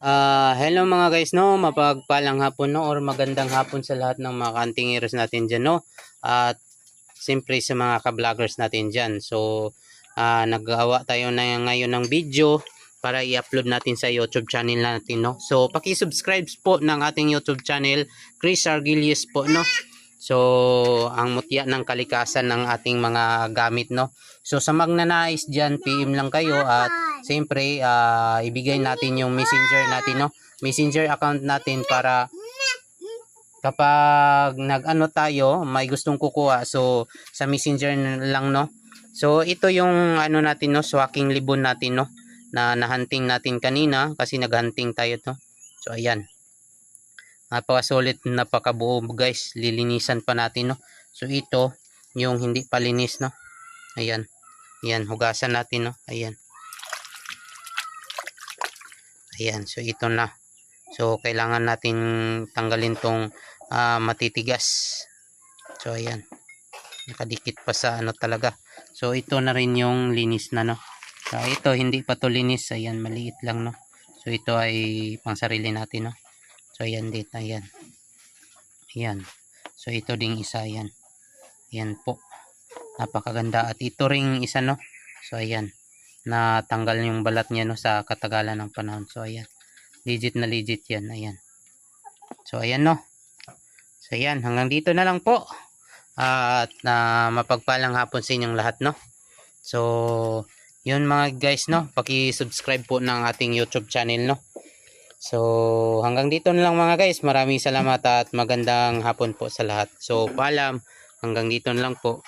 Ah, hello mga guys no, mapagpalang hapon no or magandang hapon sa lahat ng mga kantingeros natin diyan no. At siyempre sa mga ka-vloggers natin diyan. So, ah naggawa tayo na ngayon ng video para i-upload natin sa YouTube channel natin no. So, paki-subscribe po ng ating YouTube channel, Chris Argilius po no. So, ang mutya ng kalikasan ng ating mga gamit no. So, sa magnanais diyan, PM lang kayo at siyempre ah, ibigay natin yung messenger natin no? Messenger account natin para kapag nag-ano tayo may gustong kukuha. So sa messenger lang no? So ito yung ano natin no? Swaking libon natin no? Na nahunting natin kanina kasi naghunting tayo to so ayan napakasulit napakabuo guys lilinisan pa natin no so ito yung hindi palinis no ayan ayan hugasan natin no ayan Ayan, so ito na. So, kailangan natin tanggalin tong ah, matitigas. So, ayan. Nakadikit pa sa ano talaga. So, ito na rin yung linis na, no. So, ito, hindi pa to linis. Ayan, maliit lang, no. So, ito ay pang sarili natin, no. So, ayan din. Ayan. Ayan. So, ito ding isa, ayan. Ayan po. Napakaganda. At ito ring isa, no. So, ayan na tanggal yung balat niya no sa katagalan ng panahon. So ayan. Legit na legit 'yan. Ayan. So ayan no. So ayan, hanggang dito na lang po. at na mapagpalang hapon sa inyong lahat no. So yun mga guys no, paki-subscribe po ng ating YouTube channel no. So hanggang dito na lang mga guys. Maraming salamat at magandang hapon po sa lahat. So paalam, hanggang dito na lang po.